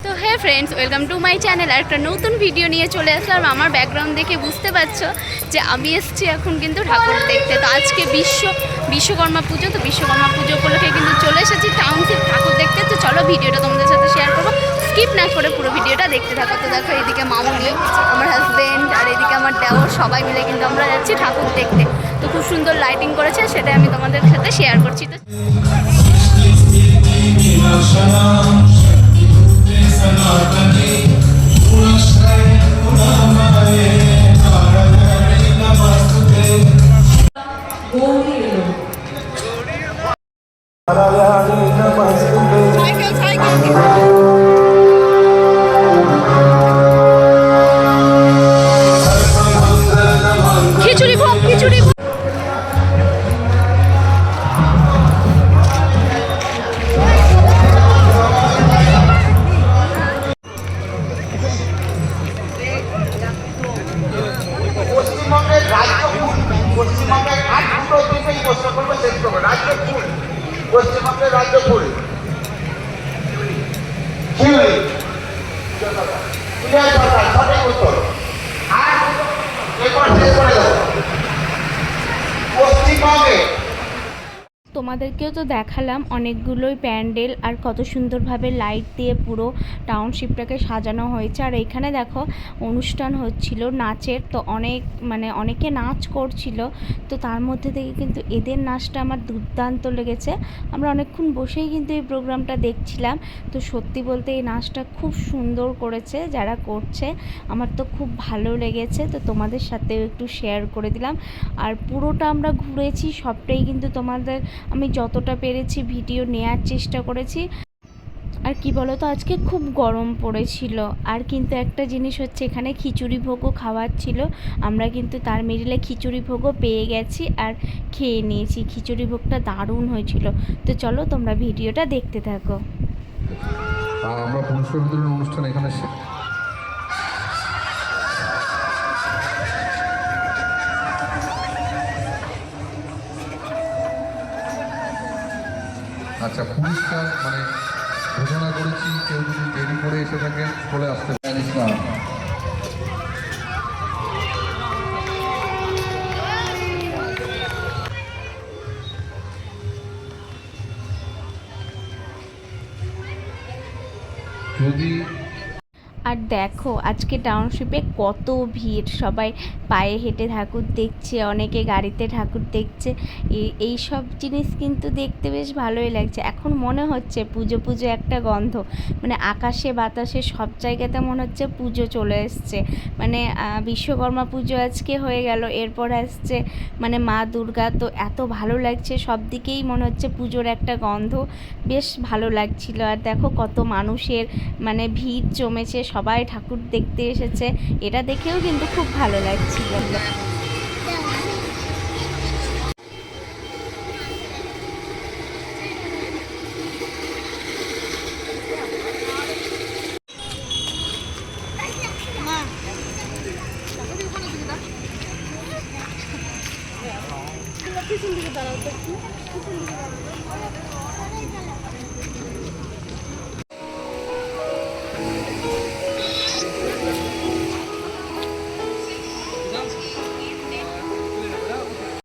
তো হ্যাঁ friends welcome to my channel আর একটা নতুন ভিডিও নিয়ে চলে আসলাম আমার ব্যাকগ্রাউন্ড দেখে বুঝতে পারছ যে আমি এসেছি এখন কিন্তু ঠাকুর দেখতে তো আজকে বিশ্ব বিশ্বকর্মা পুজো তো বিশ্বকর্মা পুজো উপলক্ষে কিন্তু চলে এসেছি টাউনশিপ ঠাকুর দেখতে তো চলো ভিডিওটা তোমাদের সাথে শেয়ার করব স্কিপ না করে পুরো ভিডিওটা দেখতে থাকো তো দেখো এদিকে মামুনি আমার হাজব্যান্ড আর এদিকে আমার দেওর সবাই মিলে কিন্তু আমরা যাচ্ছি ঠাকুর দেখতে তো খুব সুন্দর লাইটিং করেছে সেটা আমি তোমাদের সাথে শেয়ার করছি তো পশ্চিমবঙ্গের রাজ্য ফুল তোমাদেরকেও তো দেখালাম অনেকগুলোই প্যান্ডেল আর কত সুন্দরভাবে লাইট দিয়ে পুরো টাউনশিপটাকে সাজানো হয়েছে। আর এখানে দেখো অনুষ্ঠান হচ্ছিল নাচের, তো অনেক মানে অনেকে নাচ করছিল, তো তার মধ্যে থেকে কিন্তু এদের নাচটা আমার দুর্দান্ত লেগেছে। আমরা অনেকক্ষণ বসেই কিন্তু এই প্রোগ্রামটা দেখছিলাম, তো সত্যি বলতে এই নাচটা খুব সুন্দর করেছে যারা করছে, আমার তো খুব ভালো লেগেছে, তো তোমাদের সাথেও একটু শেয়ার করে দিলাম। আর পুরোটা আমরা ঘুরেছি, সবটাই কিন্তু তোমাদের আমি যতটা পেরেছি ভিডিও নেয়ার চেষ্টা করেছি। আর কি বলো তো আজকে খুব গরম পড়েছিল। আর কিন্তু একটা জিনিস হচ্ছে, এখানে খিচুড়ি ভোগও খাওয়ার ছিল। আমরা কিন্তু তার মিডিলে খিচুড়ি ভোগও পেয়ে গেছি আর খেয়ে নিয়েছি। খিচুড়ি ভোগটা দারুণ হয়েছিল। তো চলো, তোমরা ভিডিওটা দেখতে থাকো। আমরা পুরস্কার বিতরণ অনুষ্ঠান এখানে আচ্ছা পুরস্কার মানে ঘোষণা করেছি, কেউ যদি দেরি করে এসে থাকে, চলে আসতে পারিস না যদি আর দেখো, আজকে টাউনশিপে কত ভিড়। সবাই পায়ে হেঁটে ঠাকুর দেখছে, অনেকে গাড়িতে ঠাকুর দেখছে। এই- সব জিনিস কিন্তু দেখতে বেশ ভালোই লাগছে। এখন মনে হচ্ছে পুজো পুজো একটা গন্ধ। মানে আকাশে, বাতাসে সব জায়গাতে মনে হচ্ছে পুজো চলে এসছে। মানে বিশ্বকর্মা পুজো আজকে হয়ে গেল। এরপর আসছে মানে মা দুর্গা। তো এত ভালো লাগছে, সব দিকেই মনে হচ্ছে পুজোর একটা গন্ধ। বেশ ভালো লাগছিল। আর দেখো কত মানুষের মানে ভিড় জমেছে সবাই ঠাকুর দেখতে এসেছে। এটা দেখেও কিন্তু খুব ভালো লাগছিল। পিছন দিকে দাঁড়াও তো দিকে দাঁড়াও